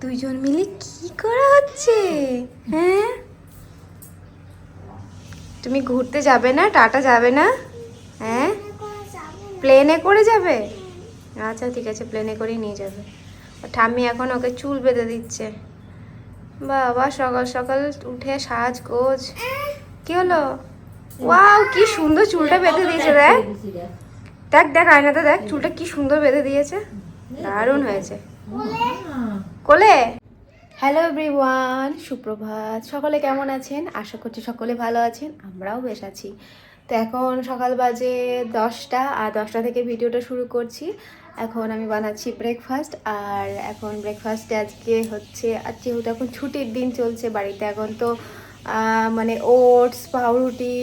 দুইজন মিলে কি করা হচ্ছে? হ্যাঁ? তুমি ঘুরতে যাবে না? টাটা যাবে না? হ্যাঁ? প্লেনে করে যাবে? আচ্ছা ঠিক আছে, প্লেনে করেই নিয়ে যাবে। ঠাম্মি এখন ওকে চুল বেঁধে দিচ্ছে। বাবা, সকাল সকাল উঠে সাজ গোজ কি হলো? ওয়াও, কি সুন্দর চুলটা বেঁধে দিয়েছে, দেখ। দেখ দেখ, আয়নাতে দেখ, চুলটা কি সুন্দর বেঁধে দিয়েছে। দারুণ হয়েছে। কোলে? হ্যালো এভরিওয়ান সুপ্রভাত। সকলে কেমন আছেন? আশা করছি সকলে ভালো আছেন। আমরাও বেশ আছি। তো এখন সকাল বাজে দশটা, আর দশটা থেকে ভিডিওটা শুরু করছি। এখন আমি বানাচ্ছি ব্রেকফাস্ট আর এখন ব্রেকফাস্টে আজকে হচ্ছে, আর যেহেতু এখন ছুটির দিন চলছে বাড়িতে, এখন তো মানে ওটস, পাউরুটি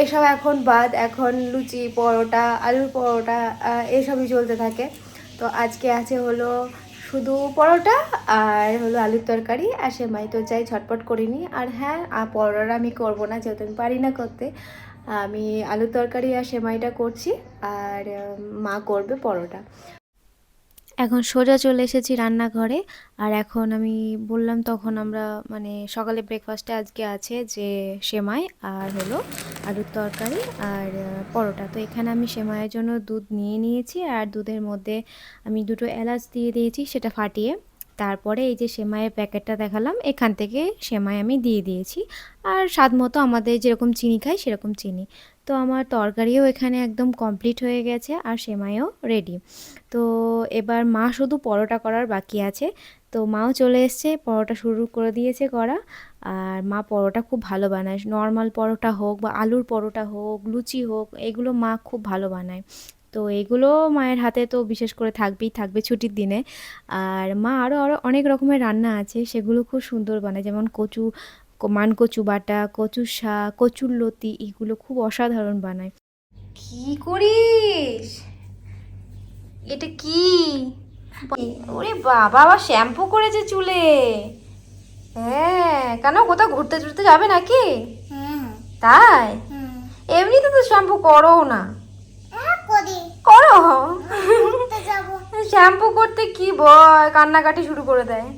এসব এখন বাদ। এখন লুচি, পরোটা, আলুর পরোটা এসবই চলতে থাকে। তো আজকে আছে হলো শুধু পরোটা আর হলো আলুর তরকারি আর সেমাই। তো চাই ছটপট করিনি আর হ্যাঁ আর পরোটা আমি করব না, যেহেতু আমি পারি না করতে। আমি আলুর তরকারি আর সেমাইটা করছি। আর মা করবে পরোটা। এখন সোজা চলে এসেছি রান্নাঘরে। আর এখন আমি বললাম তখন আমরা মানে সকালে ব্রেকফাস্টে আজকে আছে যে সেমাই আর হলো আলুর তরকারি আর পরোটা। তো এখানে আমি সেমাইয়ের জন্য দুধ নিয়ে নিয়েছি আর দুধের মধ্যে আমি দুটো এলাচ দিয়ে দিয়েছি, সেটা ফাটিয়ে। তারপরে এই যে সেমাইয়ের প্যাকেটটা দেখালাম, এখান থেকে সেমাই আমি দিয়ে দিয়েছি। আর স্বাদ মতো আমাদের যেরকম চিনি খাই সেরকম চিনি। তো আমার তরকারিও এখানে একদম কমপ্লিট হয়ে গেছে আর সেমাইও রেডি তো এবার মা শুধু পরোটা করার বাকি আছে। তো মাও চলে এসছে, পরোটা শুরু করে দিয়েছে করা। আর মা পরোটা খুব ভালো বানায়। নর্মাল পরোটা হোক বা আলুর পরোটা হোক, লুচি হোক, এগুলো মা খুব ভালো বানায়। তো এগুলো মায়ের হাতে তো বিশেষ করে থাকবেই থাকবে ছুটির দিনে। আর মা আরও আরও অনেক রকমের রান্না আছে সেগুলো খুব সুন্দর বানায় যেমন কচু মান কচু বাটা কচু শাক কচুর লতি এগুলো খুব অসাধারণ বানায়। কি করিস? এটা কি? ওরে বাবা আবার শ্যাম্পু করেছে চুলে। হ্যাঁ কেন কোথাও ঘুরতে টুরতে যাবে নাকি? তাই? এমনিতে তো শ্যাম্পু করো না। শ্যাম্পু করতে কি ভয়? কান্নাকাটি শুরু করে দেয়।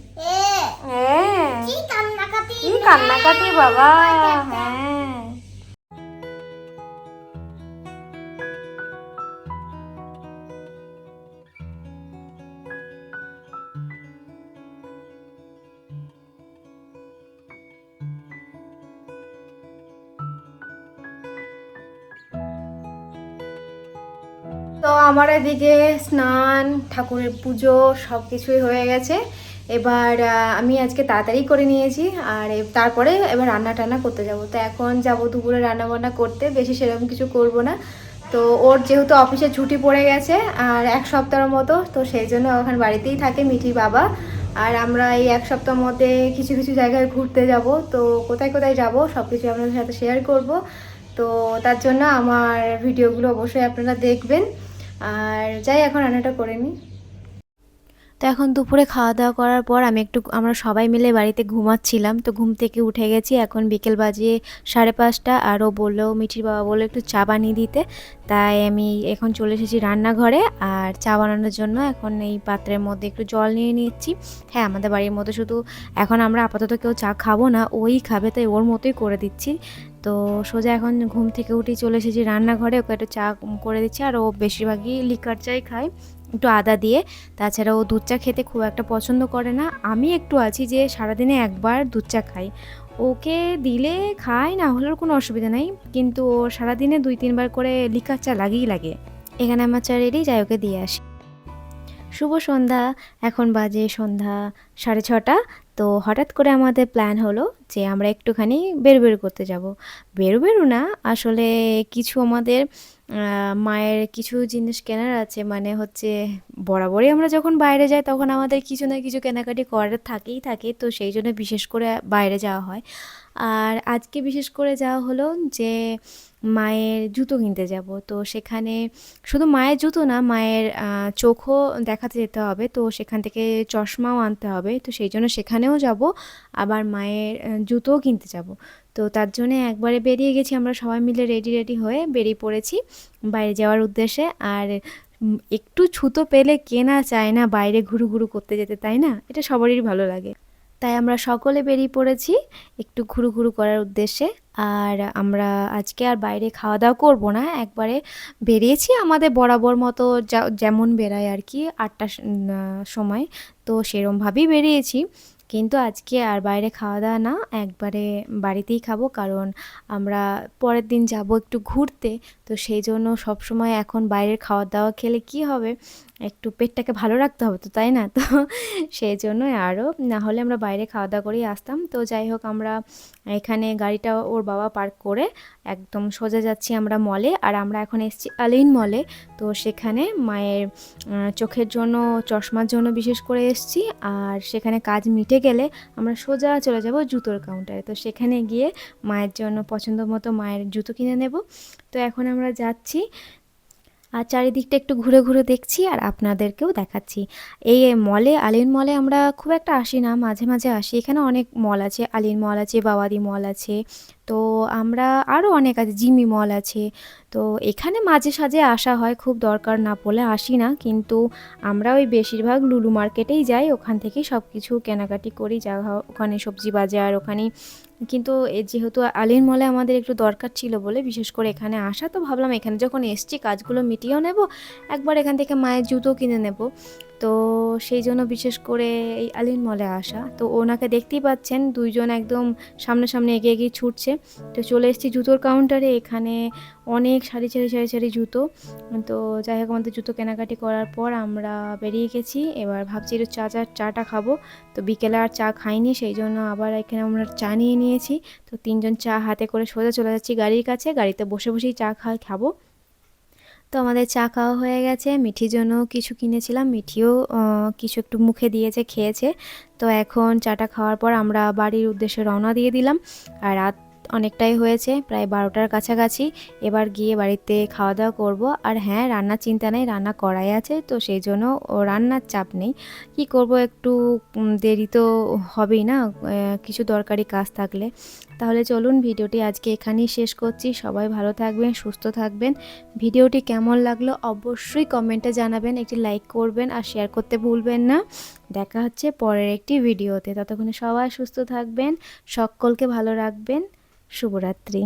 হ্যাঁ কি কান্নাকাটি? বাবা? হ্যাঁ। তো আমার এদিকে স্নান, ঠাকুরের পুজো সব কিছুই হয়ে গেছে। এবার আমি আজকে তাড়াতাড়ি করে নিয়েছি আর তারপরে এবার রান্না টান্না করতে যাব। তো এখন যাব দুপুরে রান্না বান্না করতে, বেশি সেরকম কিছু করব না। তো ওর যেহেতু অফিসে ছুটি পড়ে গেছে আর এক সপ্তাহের মতো, তো সেই জন্য ওখানে বাড়িতেই থাকে মিঠি বাবা। আর আমরা এই এক সপ্তাহের মধ্যে কিছু কিছু জায়গায় ঘুরতে যাব। তো কোথায় কোথায় যাব সব কিছু আপনাদের সাথে শেয়ার করব। তো তার জন্য আমার ভিডিওগুলো অবশ্যই আপনারা দেখবেন। আর যাই এখন রান্নাটা করে নিই। তো এখন দুপুরে খাওয়া দাওয়া করার পর আমি একটু আমরা সবাই মিলে বাড়িতে ঘুমাচ্ছিলাম। তো ঘুম থেকে উঠে গেছি, এখন বিকেল বাজে সাড়ে পাঁচটা। আরও বলল, মিঠির বাবা বলল একটু চা বানিয়ে দিতে। তাই আমি এখন চলে এসেছি রান্নাঘরে। আর চা বানানোর জন্য এখন এই পাত্রের মধ্যে একটু জল নিয়ে নিচ্ছি। হ্যাঁ আমাদের বাড়ির মধ্যে শুধু এখন আমরা আপাতত কেউ চা খাব না, ওই খাবে, তাই ওর মতোই করে দিচ্ছি। তো সোজা এখন ঘুম থেকে উঠে চলে এসেছি রান্নাঘরে। ওকে একটু চা করে দিচ্ছি। আর ও বেশিরভাগই লিকার চাই খায়। একটু আদা দিয়ে। তাছাড়া ও দুধ চা খেতে খুব একটা পছন্দ করে না। আমি একটু আছি যে সারাদিনে একবার দুধ চা খাই। ওকে দিলে খায় না হলেও কোনো অসুবিধা নাই। কিন্তু ও সারাদিনে দুই তিনবার করে লিকার চা লাগেই লাগে। এখানে আমার চা রেডি যাই ওকে দিয়ে আসি। শুভ সন্ধ্যা, এখন বাজে সন্ধ্যা সাড়ে ছটা। তো হঠাৎ করে আমাদের প্ল্যান হলো যে আমরা একটুখানি বের বের করতে যাব। বেরো বেরো না, আসলে কিছু আমাদের মায়ের কিছু জিনিস কেনার আছে। মানে হচ্ছে বরাবরই আমরা যখন বাইরে যাই তখন আমাদের কিছু না কিছু কেনাকাটি করার থাকেই থাকে। তো সেই জন্য বিশেষ করে বাইরে যাওয়া হয়। আর আজকে বিশেষ করে যাওয়া হলো যে মায়ের জুতো কিনতে যাব। তো সেখানে শুধু মায়ের জুতো না, মায়ের চোখও দেখাতে যেতে হবে। তো সেখান থেকে চশমাও আনতে হবে। তো সেই জন্য সেখানেও যাব, আবার মায়ের জুতোও কিনতে যাব। তো তার জন্য একবারে বেরিয়ে গেছি আমরা সবাই মিলে রেডি রেডি হয়ে বেরিয়ে পড়েছি বাইরে যাওয়ার উদ্দেশ্যে। আর একটু ছুতো পেলে কেনা চায় না বাইরে ঘুরু ঘুরু করতে যেতে, তাই না? এটা সবারই ভালো লাগে। তাই আমরা সকলে বেরিয়ে পড়েছি একটু ঘুরু ঘুরু করার উদ্দেশ্যে। আর আমরা আজকে আর বাইরে খাওয়া দাওয়া করব না একবারে বেরিয়েছি আমাদের বরাবর মতো যেমন বেরায় আর কি আহ, সময় তো সেরমভাবেই বেরিয়েছি। কিন্তু আজকে আর বাইরে খাওয়া দাওয়া না একবারে বাড়িতেই খাব কারণ আমরা পরের দিন যাব একটু ঘুরতে তো সেই জন্য সবসময় এখন বাইরের খাওয়া দাওয়া খেলে কি হবে? একটু পেটটাকে ভালো রাখতে হবে তো, তাই না? তো সেই জন্যই আরও না হলে আমরা বাইরে খাওয়া দাওয়া করেই আসতাম। তো যাই হোক, আমরা এখানে গাড়িটা ওর বাবা পার্ক করে একদম সোজা যাচ্ছি আমরা মলে। আর আমরা এখন এসেছি আলিন মলে। তো সেখানে মায়ের চোখের জন্য, চশমার জন্য বিশেষ করে এসেছি। আর সেখানে কাজ মিটে গেলে আমরা সোজা চলে যাব জুতোর কাউন্টারে তো সেখানে গিয়ে মায়ের জন্য পছন্দ মতো মায়ের জুতো কিনে নেব। তো এখন আমরা যাচ্ছি আর চারিদিকটা একটু ঘুরে ঘুরে দেখছি আর আপনাদেরকেও দেখাচ্ছি। এই মলে, আলিন মলে আমরা খুব একটা আসি না, মাঝে মাঝে আসি। এখানে অনেক মল আছে, আলিন মল আছে বাওয়াদি মল আছে তো আমরা আরও অনেক আছে, জিমি মল আছে। তো এখানে মাঝে সাঝে আসা হয়, খুব দরকার না পড়লে আসি না। কিন্তু আমরা ওই বেশিরভাগ লুলু মার্কেটেই যাই, ওখান থেকেই সব কিছু কেনাকাটি করি, যা ওখানে সবজি বাজার, ওখানে। কিন্তু যেহেতু আলিন মলে আমাদের একটু দরকার ছিল বলে, বিশেষ করে এখানে আসা, তো ভাবলাম এখানে যখন এসছি, কাজগুলো মিটিয়েও নেব, একবার এখান থেকে মায়ের জুতো কিনে নেব। তো সেই জন্য বিশেষ করে এই আলিন মলে আসা। তো ওনাকে দেখতেই পাচ্ছেন, দুইজন একদম সামনে সামনে এগিয়ে এগিয়ে ছুটছে। তো চলে এসেছি জুতোর কাউন্টারে এখানে অনেক সারি সারি সারি সারি জুতো। তো যাই হোক, আমাদের জুতো কেনাকাটি করার পর আমরা বেরিয়ে গেছি। এবার ভাবছি একটু চা চা, চাটা খাব। তো বিকেলে আর চা খাইনি, সেই জন্য আবার এখানে আমরা চা নিয়ে নিয়েছি। তো তিনজন চা হাতে করে সোজা চলে যাচ্ছি গাড়ির কাছে। গাড়িতে বসে বসেই চা খাই, খাব। তো আমাদের চা খাওয়া হয়ে গেছে। মিঠির জন্য কিছু কিনেছিলাম। মিঠিও কিছু একটু মুখে দিয়েছে, খেয়েছে। তো এখন চাটা খাওয়ার পর আমরা বাড়ির উদ্দেশ্যে রওনা দিয়ে দিলাম। আর রাত অনেকটাই হয়েছে, প্রায় বারোটার কাছাকাছি। এবার গিয়ে বাড়িতে খাওয়া দাওয়া করব। আর হ্যাঁ রান্নার চিন্তা নেই, রান্না করাই আছে, তো সেই জন্য রান্নার চাপ নেই। কি করব, একটু দেরি তো হবেই না কিছু দরকারি কাজ থাকলে। তাহলে চলুন, ভিডিওটি আজকে এখানেই শেষ করছি। সবাই ভালো থাকবেন, সুস্থ থাকবেন। ভিডিওটি কেমন লাগল অবশ্যই কমেন্টে জানাবেন, একটি লাইক করবেন আর শেয়ার করতে ভুলবেন না। দেখা হচ্ছে পরের একটি ভিডিওতে। ততক্ষণে সবাই সুস্থ থাকবেন, সকলকে ভালো রাখবেন। শুভরাত্রি।